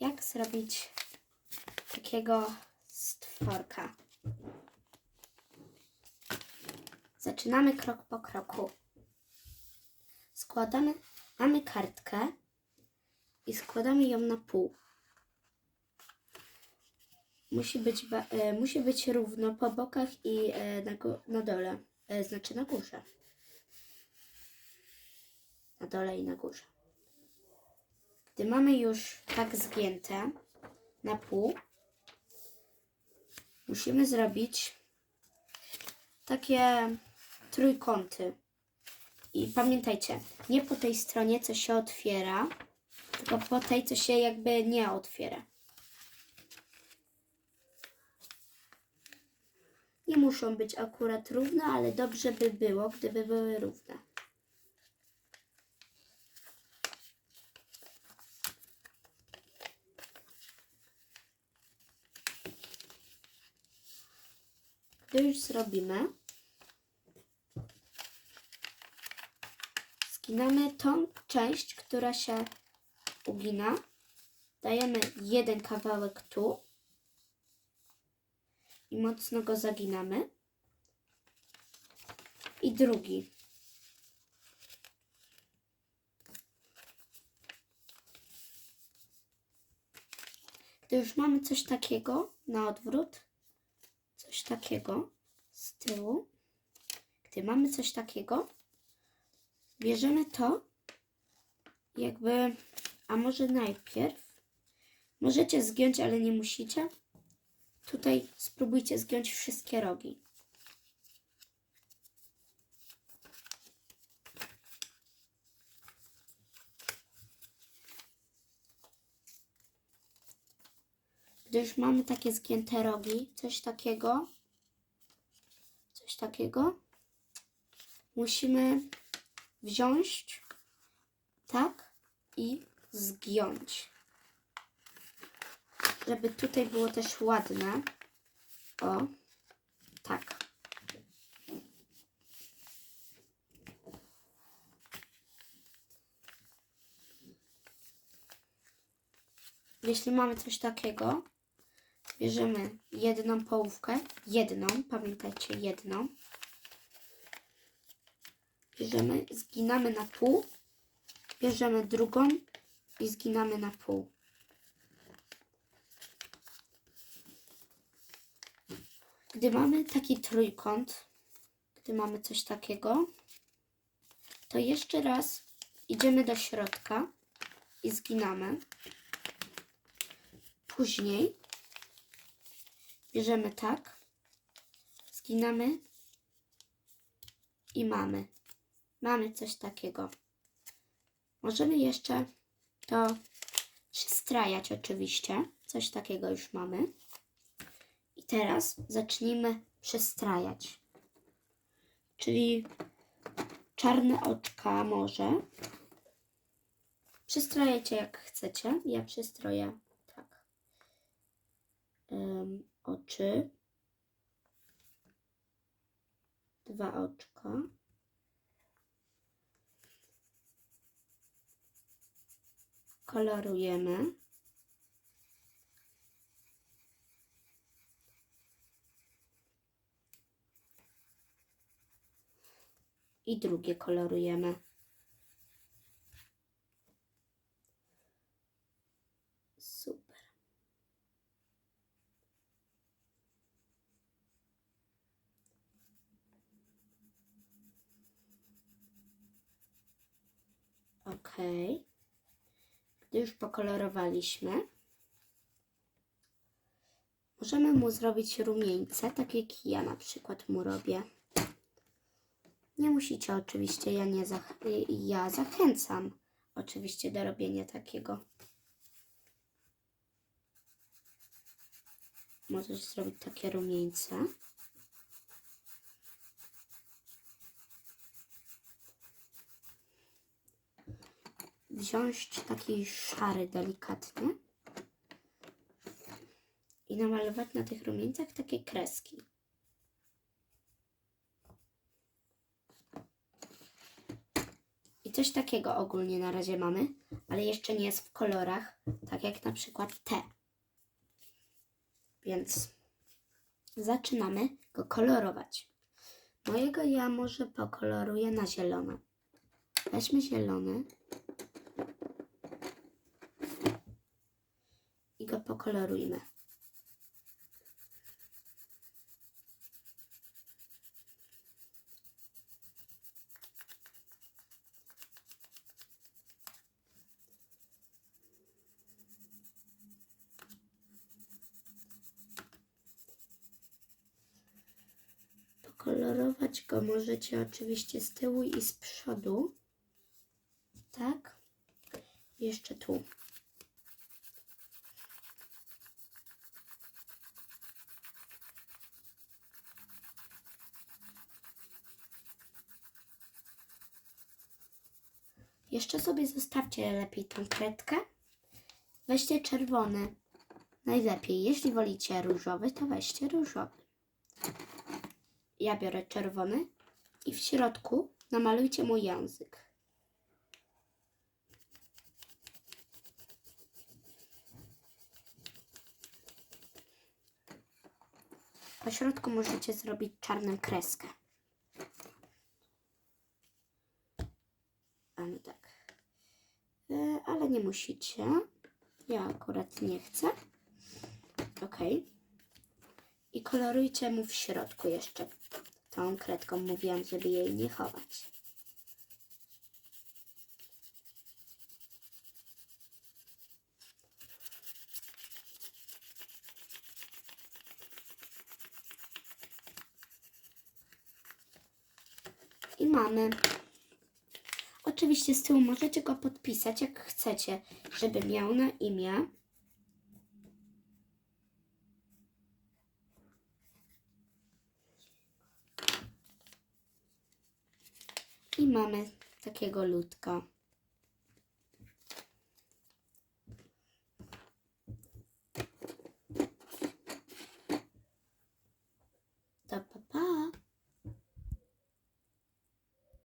jak zrobić takiego stworka. Zaczynamy krok po kroku. Składamy, mamy kartkę i składamy ją na pół. Musi być, e, musi być równo po bokach i e, na, na dole, e, znaczy na górze. Na dole i na górze. Gdy mamy już tak zgięte na pół, musimy zrobić takie trójkąty. I pamiętajcie, nie po tej stronie, co się otwiera, tylko po tej, co się jakby nie otwiera. Nie muszą być akurat równe, ale dobrze by było, gdyby były równe. Gdy już zrobimy, skinamy tą część, która się ugina. Dajemy jeden kawałek tu i mocno go zaginamy. I drugi. Gdy już mamy coś takiego na odwrót, coś takiego z tyłu, gdy mamy coś takiego, bierzemy to jakby, a może najpierw, możecie zgiąć, ale nie musicie. Tutaj spróbujcie zgiąć wszystkie rogi. Gdy już mamy takie zgięte rogi, coś takiego, coś takiego, musimy wziąć tak i zgiąć. Żeby tutaj było też ładne. O, tak. Jeśli mamy coś takiego, bierzemy jedną połówkę, jedną, pamiętajcie, jedną. Bierzemy, zginamy na pół, bierzemy drugą i zginamy na pół. Gdy mamy taki trójkąt, gdy mamy coś takiego, to jeszcze raz idziemy do środka i zginamy. Później bierzemy tak, zginamy i mamy. Mamy coś takiego. Możemy jeszcze to przystrajać oczywiście. Coś takiego już mamy. I teraz zacznijmy przystrajać. Czyli czarne oczka może. Przystrajecie jak chcecie. Ja przystroję tak. Oczy. Dwa oczka. Kolorujemy. I drugie kolorujemy. Ok. Gdy już pokolorowaliśmy, możemy mu zrobić rumieńce, tak jak ja na przykład mu robię. Nie musicie oczywiście, ja nie zach- ja zachęcam oczywiście do robienia takiego. Możesz zrobić takie rumieńce. Wziąć taki szary delikatnie i namalować na tych rumieńcach takie kreski. I coś takiego ogólnie na razie mamy, ale jeszcze nie jest w kolorach, tak jak na przykład te. Więc zaczynamy go kolorować. Mojego ja może pokoloruję na zielono. Weźmy zielony i go pokolorujmy. Pokolorować go możecie oczywiście z tyłu i z przodu. Tak. Jeszcze tu. Jeszcze sobie zostawcie lepiej tą kredkę. Weźcie czerwony. Najlepiej. Jeśli wolicie różowy, to weźcie różowy. Ja biorę czerwony i w środku namalujcie mój język. Po środku możecie zrobić czarną kreskę. Ale tak. E, Ale nie musicie. Ja akurat nie chcę. Ok. I kolorujcie mu w środku jeszcze. Tą kredką mówiłam, żeby jej nie chować. I mamy. Oczywiście z tyłu możecie go podpisać jak chcecie, żeby miał na imię. I mamy takiego ludka.